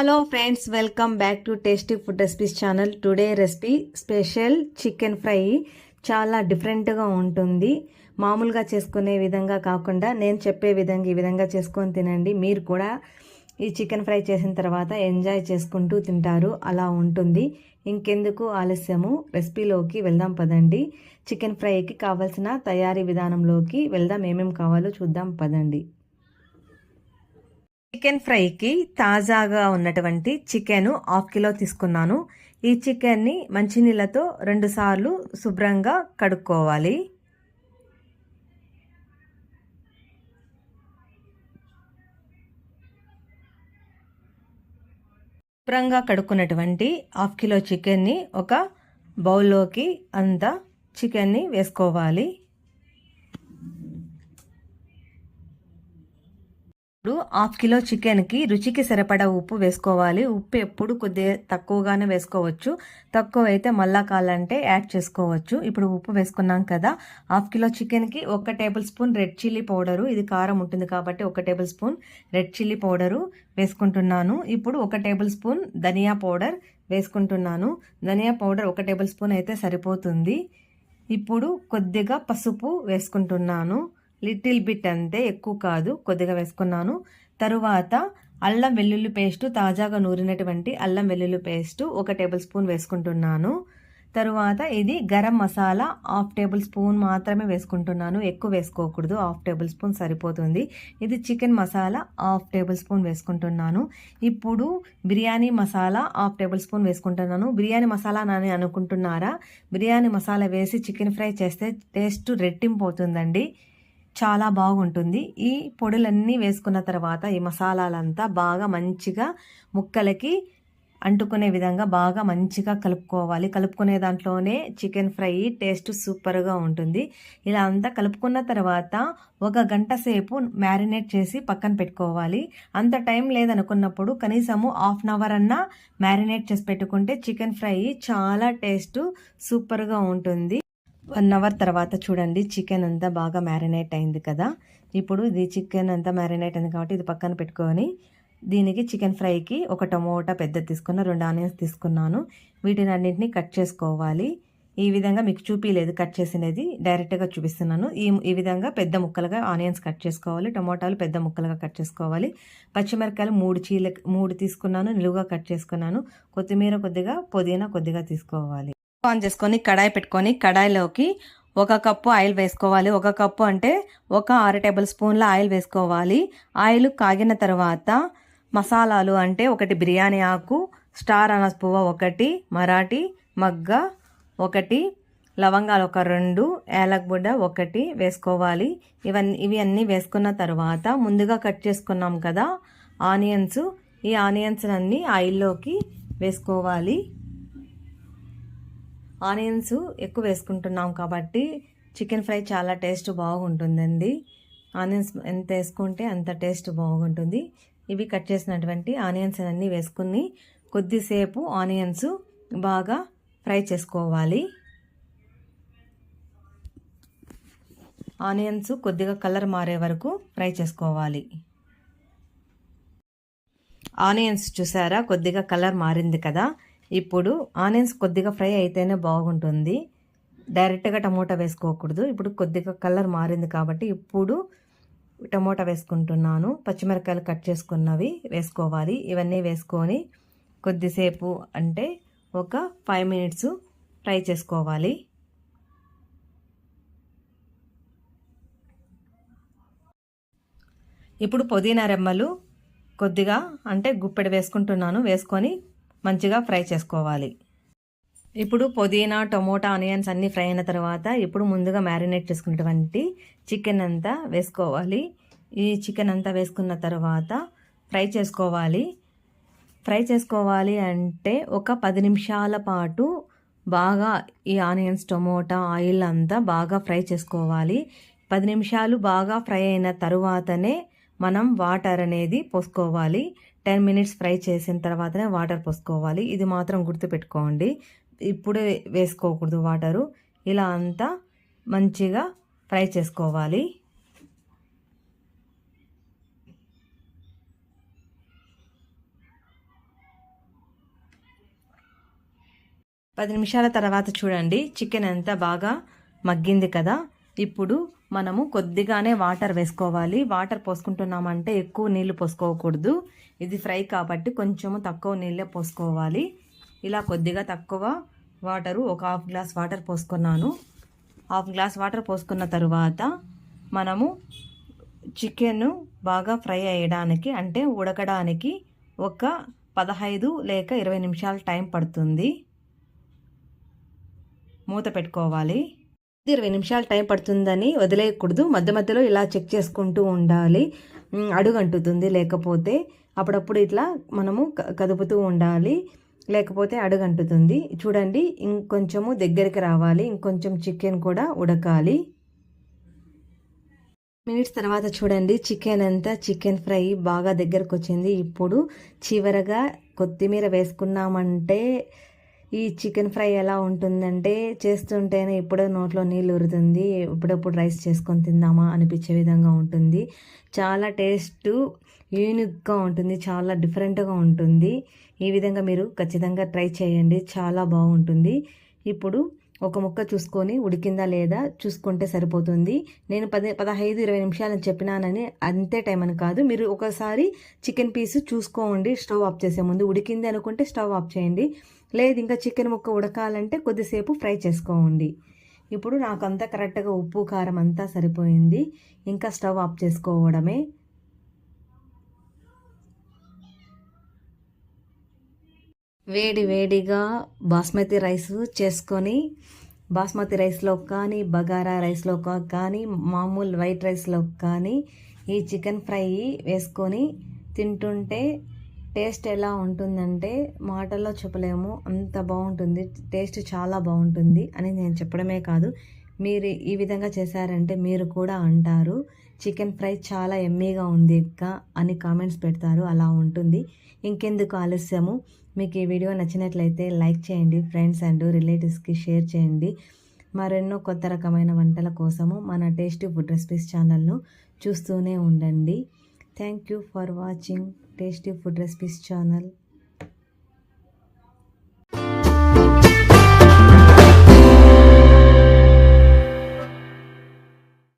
Hello friends welcome back to tasty food recipes channel today recipe special chicken fry చాలా డిఫరెంట్గా ఉంటుంది. మామూలుగా చేసుకునే విధంగా కాకుండా నేను చెప్పే విధంగా ఈ విధంగా చేసుకొని తినండి. మీరు కూడా ఈ చికెన్ ఫ్రై చేసిన తర్వాత ఎంజాయ్ చేసుకుంటూ తింటారు. అలా ఉంటుంది. ఇంకెందుకు ఆలస్యము? రెసిపీలోకి వెళ్దాం పదండి. చికెన్ ఫ్రైకి కావాల్సిన తయారీ విధానంలోకి వెళ్దాం. ఏమేమి కావాలో చూద్దాం పదండి. చికెన్ ఫ్రైకి తాజాగా ఉన్నటువంటి చికెన్ హాఫ్ కిలో తీసుకున్నాను. ఈ చికెన్ని మంచినీళ్ళతో రెండుసార్లు శుభ్రంగా కడుక్కోవాలి. శుభ్రంగా కడుక్కున్నటువంటి హాఫ్ కిలో చికెన్ని ఒక బౌల్లోకి అంతా చికెన్ని వేసుకోవాలి. ఇప్పుడు హాఫ్ కిలో చికెన్కి రుచికి సరిపడా ఉప్పు వేసుకోవాలి. ఉప్పు ఎప్పుడు కొద్దిగా తక్కువగానే వేసుకోవచ్చు. తక్కువ అయితే మళ్ళా కాలంటే యాడ్ చేసుకోవచ్చు. ఇప్పుడు ఉప్పు వేసుకున్నాం కదా హాఫ్ కిలో చికెన్కి ఒక table spoon red chilli powder. ఇది కారం ఉంటుంది కాబట్టి ఒక table spoon red chilli powder వేసుకుంటున్నాను. ఇప్పుడు ఒక టేబుల్ స్పూన్ ధనియా పౌడర్ వేసుకుంటున్నాను. ధనియా పౌడర్ ఒక టేబుల్ స్పూన్ అయితే సరిపోతుంది. ఇప్పుడు కొద్దిగా పసుపు వేసుకుంటున్నాను. లిటిల్ బిట్ అంతే ఎక్కువ కాదు కొద్దిగా వేసుకున్నాను. తరువాత అల్లం వెల్లుల్లి పేస్టు తాజాగా నూరినటువంటి అల్లం వెల్లుల్లి పేస్టు ఒక టేబుల్ స్పూన్ వేసుకుంటున్నాను. తరువాత ఇది garam masala half table spoon మాత్రమే వేసుకుంటున్నాను. ఎక్కువ వేసుకోకూడదు హాఫ్ టేబుల్ స్పూన్ సరిపోతుంది. ఇది chicken masala half table spoon వేసుకుంటున్నాను. ఇప్పుడు biryani masala half table spoon వేసుకుంటున్నాను. బిర్యానీ మసాలా అని అనుకుంటున్నారా? బిర్యానీ మసాలా వేసి చికెన్ ఫ్రై చేస్తే టేస్ట్ రెట్టింపు అవుతుందండి. చాలా బాగుంటుంది. ఈ పొడులన్నీ వేసుకున్న తర్వాత ఈ మసాలాలంతా బాగా మంచిగా ముక్కలకి అంటుకునే విధంగా బాగా మంచిగా కలుపుకోవాలి. కలుపుకునే దాంట్లోనే చికెన్ ఫ్రై టేస్ట్ సూపర్గా ఉంటుంది. ఇలా అంతా కలుపుకున్న తర్వాత ఒక గంట సేపు మ్యారినేట్ చేసి పక్కన పెట్టుకోవాలి. అంత టైం లేదనుకున్నప్పుడు కనీసము హాఫ్ అన్ అవర్ అన్నా మ్యారినేట్ చేసి పెట్టుకుంటే చికెన్ ఫ్రై చాలా టేస్ట్ సూపర్గా ఉంటుంది. వన్ అవర్ తర్వాత చూడండి చికెన్ అంతా బాగా మ్యారినేట్ అయింది కదా. ఇప్పుడు ఇది చికెన్ అంతా మ్యారినేట్ అయింది కాబట్టి ఇది పక్కన పెట్టుకొని దీనికి చికెన్ ఫ్రైకి ఒక టమోటా పెద్ద తీసుకున్న రెండు ఆనియన్స్ తీసుకున్నాను. వీటిని అన్నింటినీ కట్ చేసుకోవాలి. ఈ విధంగా మీకు చూపించలేదు కట్ చేసినది డైరెక్ట్గా చూపిస్తున్నాను. ఈ ఈ విధంగా పెద్ద ముక్కలుగా ఆనియన్స్ కట్ చేసుకోవాలి టమోటాలు పెద్ద ముక్కలుగా కట్ చేసుకోవాలి. పచ్చిమిరకాయలు మూడు చీల మూడు తీసుకున్నాను నిలువుగా కట్ చేసుకున్నాను. కొత్తిమీర కొద్దిగా పుదీనా కొద్దిగా తీసుకోవాలి. ఆన్ చేసుకొని కడాయి పెట్టుకొని కడాయిలోకి ఒక కప్పు ఆయిల్ వేసుకోవాలి. ఒక కప్పు అంటే ఒక ఆరు టేబుల్ స్పూన్ల ఆయిల్ వేసుకోవాలి. ఆయిల్ కాగిన తర్వాత మసాలాలు అంటే ఒకటి బిర్యానీ ఆకు స్టార్ అనస్ పువ్వ ఒకటి మరాఠీ మగ్గ ఒకటి లవంగాలు ఒక రెండు బుడ్డ ఒకటి వేసుకోవాలి. ఇవన్నీ ఇవి అన్నీ వేసుకున్న తర్వాత ముందుగా కట్ చేసుకున్నాం కదా ఆనియన్స్. ఈ ఆనియన్స్ అన్నీ ఆయిల్లోకి వేసుకోవాలి. ఆనియన్స్ ఎక్కువ వేసుకుంటున్నాం కాబట్టి చికెన్ ఫ్రై చాలా టేస్ట్ బాగుంటుందండి. ఆనియన్స్ ఎంత వేసుకుంటే అంత టేస్ట్ బాగుంటుంది. ఇవి కట్ చేసినటువంటి ఆనియన్స్ అన్నీ వేసుకుని కొద్దిసేపు ఆనియన్స్ బాగా ఫ్రై చేసుకోవాలి. ఆనియన్స్ కొద్దిగా కలర్ మారే వరకు ఫ్రై చేసుకోవాలి. ఆనియన్స్ చూసారా? కొద్దిగా కలర్ మారింది కదా. ఇప్పుడు ఆనియన్స్ కొద్దిగా ఫ్రై అయితేనే బాగుంటుంది. డైరెక్ట్గా టమోటా వేసుకోకూడదు. ఇప్పుడు కొద్దిగా కలర్ మారింది కాబట్టి ఇప్పుడు టమోటా వేసుకుంటున్నాను. పచ్చిమిరపకాయలు కట్ చేసుకున్నవి వేసుకోవాలి. ఇవన్నీ వేసుకొని కొద్దిసేపు అంటే ఒక ఫైవ్ మినిట్స్ ఫ్రై చేసుకోవాలి. ఇప్పుడు పుదీనా రెమ్మలు కొద్దిగా అంటే గుప్పెడు వేసుకుంటున్నాను. వేసుకొని మంచిగా ఫ్రై చేసుకోవాలి. ఇప్పుడు పుదీనా టొమాటో ఆనియన్స్ అన్నీ ఫ్రై అయిన తర్వాత ఇప్పుడు ముందుగా మ్యారినేట్ చేసుకున్నటువంటి చికెన్ అంతా వేసుకోవాలి. ఈ చికెన్ అంతా వేసుకున్న తర్వాత ఫ్రై చేసుకోవాలి. ఫ్రై చేసుకోవాలి అంటే ఒక పది నిమిషాల పాటు బాగా ఈ ఆనియన్స్ టొమాటో ఆయిల్ అంతా బాగా ఫ్రై చేసుకోవాలి. పది నిమిషాలు బాగా ఫ్రై అయిన తరువాతనే మనం వాటర్ అనేది పోసుకోవాలి. టెన్ మినిట్స్ ఫ్రై చేసిన తర్వాతనే వాటర్ పోసుకోవాలి. ఇది మాత్రం గుర్తుపెట్టుకోండి. ఇప్పుడే వేసుకోకూడదు వాటరు. ఇలా అంతా మంచిగా ఫ్రై చేసుకోవాలి. పది నిమిషాల తర్వాత చూడండి. చికెన్ అంతా బాగా మగ్గింది కదా. ఇప్పుడు మనము కొద్దిగానే వాటర్ వేసుకోవాలి. వాటర్ పోసుకుంటున్నామంటే ఎక్కువ నీళ్ళు పోసుకోకూడదు. ఇది ఫ్రై కాబట్టి కొంచెము తక్కువ నీళ్ళే పోసుకోవాలి. ఇలా కొద్దిగా తక్కువ వాటరు ఒక హాఫ్ గ్లాస్ వాటర్ పోసుకున్నాను. హాఫ్ గ్లాస్ వాటర్ పోసుకున్న తర్వాత మనము చికెన్ బాగా ఫ్రై అయ్యడానికి అంటే ఉడకడానికి ఒక పదహైదు లేక ఇరవై నిమిషాల టైం పడుతుంది. మూత పెట్టుకోవాలి. ఇరవై నిమిషాలు టైం పడుతుందని వదిలేయకూడదు. మధ్య మధ్యలో ఇలా చెక్ చేసుకుంటూ ఉండాలి. అడుగంటుతుంది. లేకపోతే అప్పుడప్పుడు ఇట్లా మనము కదుపుతూ ఉండాలి. లేకపోతే అడుగంటుతుంది. చూడండి ఇంకొంచెము దగ్గరికి రావాలి. ఇంకొంచెం చికెన్ కూడా ఉడకాలి. మినిట్స్ తర్వాత చూడండి. చికెన్ అంతా చికెన్ ఫ్రై బాగా దగ్గరకు వచ్చింది ఇప్పుడు చివరగా కొత్తిమీర వేసుకున్నామంటే ఈ చికెన్ ఫ్రై ఎలా ఉంటుందంటే చేస్తుంటేనే ఇప్పుడే నోట్లో నీళ్ళు ఉరుతుంది ఇప్పుడప్పుడు రైస్ చేసుకొని తిందామా అనిపించే విధంగా ఉంటుంది. చాలా టేస్ట్ యూనిక్గా ఉంటుంది చాలా డిఫరెంట్గా ఉంటుంది. ఈ విధంగా మీరు ఖచ్చితంగా ట్రై చేయండి చాలా బాగుంటుంది. ఇప్పుడు ఒక ముక్క చూసుకొని ఉడికిందా లేదా చూసుకుంటే సరిపోతుంది. నేను పది పదహైదు ఇరవై నిమిషాలని చెప్పినానని అంతే టైం అని కాదు. మీరు ఒకసారి చికెన్ పీస్ చూసుకోండి స్టవ్ ఆఫ్ చేసే ముందు. ఉడికింది అనుకుంటే స్టవ్ ఆఫ్ చేయండి. లేదు ఇంకా చికెన్ ముక్క ఉడకాలంటే కొద్దిసేపు ఫ్రై చేసుకోండి. ఇప్పుడు నాకు అంతా కరెక్ట్గా ఉప్పు కారం అంతా సరిపోయింది. ఇంకా స్టవ్ ఆఫ్ చేసుకోవడమే. వేడి వేడిగా బాస్మతి రైస్ చేసుకొని బాస్మతి రైస్లో కానీ బగారా రైస్లో కానీ మామూలు వైట్ రైస్లో కానీ ఈ చికెన్ ఫ్రై వేసుకొని తింటుంటే టేస్ట్ ఎలా ఉంటుందంటే మాటల్లో చెప్పలేము అంత బాగుంటుంది టేస్ట్ చాలా బాగుంటుంది అని నేను చెప్పడమే కాదు. మీరు ఈ విధంగా చేశారంటే మీరు కూడా అంటారు. చికెన్ ఫ్రై చాలా ఎమ్మీగా ఉంది ఇంకా అని కామెంట్స్ పెడతారు అలా ఉంటుంది. ఇంకెందుకు ఆలస్యము? మీకు ఈ వీడియో నచ్చినట్లయితే లైక్ చేయండి ఫ్రెండ్స్ అండ్ రిలేటివ్స్కి షేర్ చేయండి. మరెన్నో కొత్త రకమైన వంటల కోసము మన టేస్టీ ఫుడ్ రెసిపీస్ ఛానల్ను చూస్తూనే ఉండండి. Thank you for watching. Tasty food recipes channel